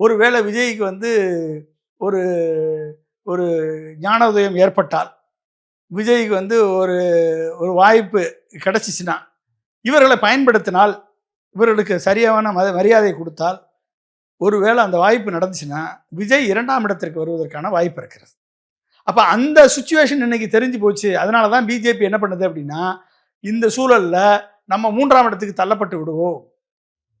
ஒருவேளை விஜய்க்கு வந்து ஒரு ஒரு ஞான உதயம் ஏற்பட்டால் விஜய்க்கு வந்து ஒரு ஒரு வாய்ப்பு கிடைச்சிச்சுன்னா இவர்களை பயன்படுத்தினால் இவர்களுக்கு சரியான மத மரியாதை கொடுத்தால் ஒருவேளை அந்த வாய்ப்பு நடந்துச்சுன்னா விஜய் இரண்டாம் இடத்திற்கு வருவதற்கான வாய்ப்பு இருக்கிறது. அப்போ அந்த சுச்சுவேஷன் இன்னைக்கு தெரிஞ்சு போச்சு. அதனால தான் பிஜேபி என்ன பண்ணுது அப்படின்னா இந்த சூழலில் நம்ம மூன்றாம் இடத்துக்கு தள்ளப்பட்டு விடுவோம்.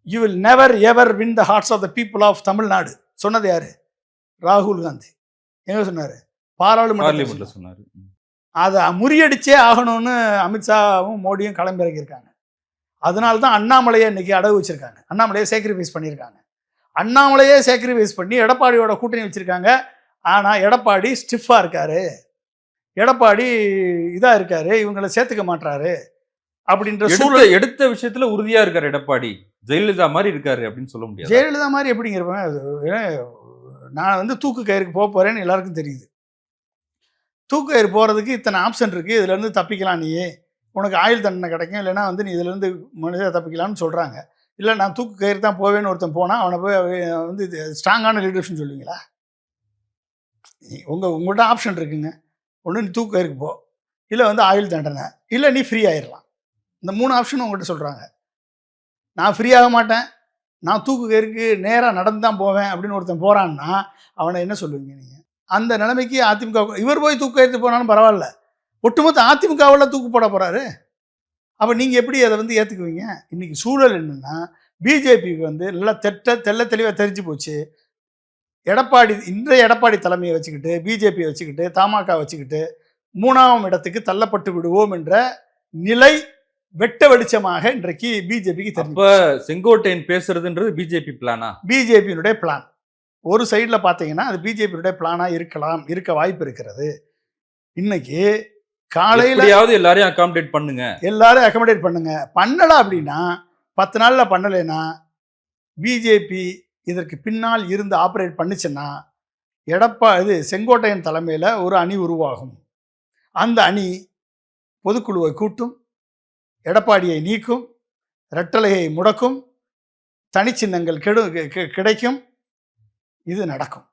You will never ever win the hearts of the people of Tamil Nadu சொன்னது யாரு? ராகுல் காந்தி. எங்க சொன்னாரு? பாராளுமன்ற சொன்னாரு. அதை முறியடிச்சே ஆகணும்னு அமித்ஷாவும் மோடியும் கிளம்பி இறங்கியிருக்காங்க அதனால தான் அண்ணாமலையை இன்னைக்கு அடகு வச்சிருக்காங்க. அண்ணாமலையை சேக்ரிஃபைஸ் பண்ணியிருக்காங்க. அண்ணாமலையே சேக்ரிஃபைஸ் பண்ணி எடப்பாடியோட கூட்டணி வச்சிருக்காங்க. ஆனால் எடப்பாடி ஸ்டிஃபாக இருக்காரு. எடப்பாடி இதாக இருக்காரு. இவங்களை சேர்த்துக்க மாட்றாரு. அப்படின்ற சூழல் எடுத்த விஷயத்துல உறுதியா இருக்காரு எடப்பாடி. ஜெயலலிதா மாதிரி இருக்காரு அப்படின்னு சொல்ல முடியாது. ஜெயலலிதா மாதிரி எப்படிங்க இருப்பேன்? நான் வந்து தூக்கு கயிறுக்கு போக போறேன்னு எல்லாருக்கும் தெரியுது. தூக்கு கயிறு போகிறதுக்கு இத்தனை ஆப்ஷன் இருக்குது இதுலேருந்து தப்பிக்கலாம் நீ உனக்கு ஆயுள் தண்டனை கிடைக்கும். இல்லைன்னா வந்து நீ இதுலேருந்து மனுஷ தப்பிக்கலாம்னு சொல்கிறாங்க இல்லை நான் தூக்கு கயிறு தான் போவேன்னு ஒருத்தன் போனால் அவனை போய் வந்து இது ஸ்ட்ராங்கான லீடர்ஷிப் சொல்லுவீங்களா? உங்கள் உங்கள்கிட்ட ஆப்ஷன் இருக்குங்க. ஒன்று நீ தூக்கு கயிறுக்கு போ. இல்லை வந்து ஆயுள் தண்டனை. இல்லை நீ ஃப்ரீ ஆயிடலாம் இந்த மூணு ஆப்ஷனும் உங்கள்கிட்ட சொல்கிறாங்க நான் ஃப்ரீயாக மாட்டேன். நான் தூக்கு கருக்கு நேராக நடந்து தான் போவேன் அப்படின்னு ஒருத்தன் போகிறான்னா அவனை என்ன சொல்லுவீங்க நீங்கள் அந்த நிலைமைக்கு அதிமுக இவர் போய் தூக்கு கயிறு போனாலும் பரவாயில்ல. ஒட்டுமொத்த அதிமுகவில் தூக்கு போட போகிறாரு அப்போ நீங்கள் எப்படி அதை வந்து ஏற்றுக்குவீங்க இன்னைக்கு சூழல் என்னென்னா பிஜேபிக்கு வந்து நல்லா தெட்ட தெள்ள தெளிவாக தெரிஞ்சு போச்சு. எடப்பாடி இன்றைய எடப்பாடி தலைமையை வச்சுக்கிட்டு பிஜேபியை வச்சுக்கிட்டு தமாக வச்சுக்கிட்டு மூணாம் இடத்துக்கு தள்ளப்பட்டு விடுவோம் என்ற நிலை வெட்ட வெளிச்சமாக இன்றைக்கு பிஜேபிக்கு அப்ப செங்கோட்டையன் பேசுறதுன்றது பிஜேபி பிளானா பிஜேபியினுடைய பிளான் ஒரு சைடில் பார்த்தீங்கன்னா அது பிஜேபியினுடைய பிளானாக இருக்கலாம் இருக்க வாய்ப்பு இருக்கிறது. இன்னைக்கு காலையில் எப்படியாவது எல்லாரையும் அகாமடேட் பண்ணுங்க. எல்லாரும் அக்கமடேட் பண்ணுங்க. பண்ணல அப்படின்னா பத்து நாளில் பண்ணலைன்னா பிஜேபி இதற்கு பின்னால் இருந்து ஆப்ரேட் பண்ணுச்சுன்னா எடப்பா இது செங்கோட்டையன் தலைமையில் ஒரு அணி உருவாகும். அந்த அணி பொதுக்குழுவை கூட்டும் எடப்பாடியை நீக்கும் ரெட்டலையை முடக்கும் தனிச்சின்னங்கள் கெடு கிடைக்கும். இது நடக்கும்.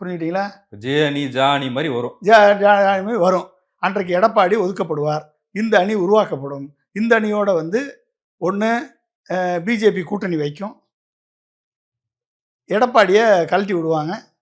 புரிஞ்சுட்டீங்களா? ஜே அணி ஜா அணி மாதிரி வரும். ஜா- ஜா- ஜா- வரும். அன்றைக்கு எடப்பாடி ஒதுக்கப்படுவார். இந்த அணி உருவாக்கப்படும். இந்த அணியோட வந்து ஒன்று பிஜேபி கூட்டணி வைக்கும். எடப்பாடியை கழட்டி விடுவாங்க.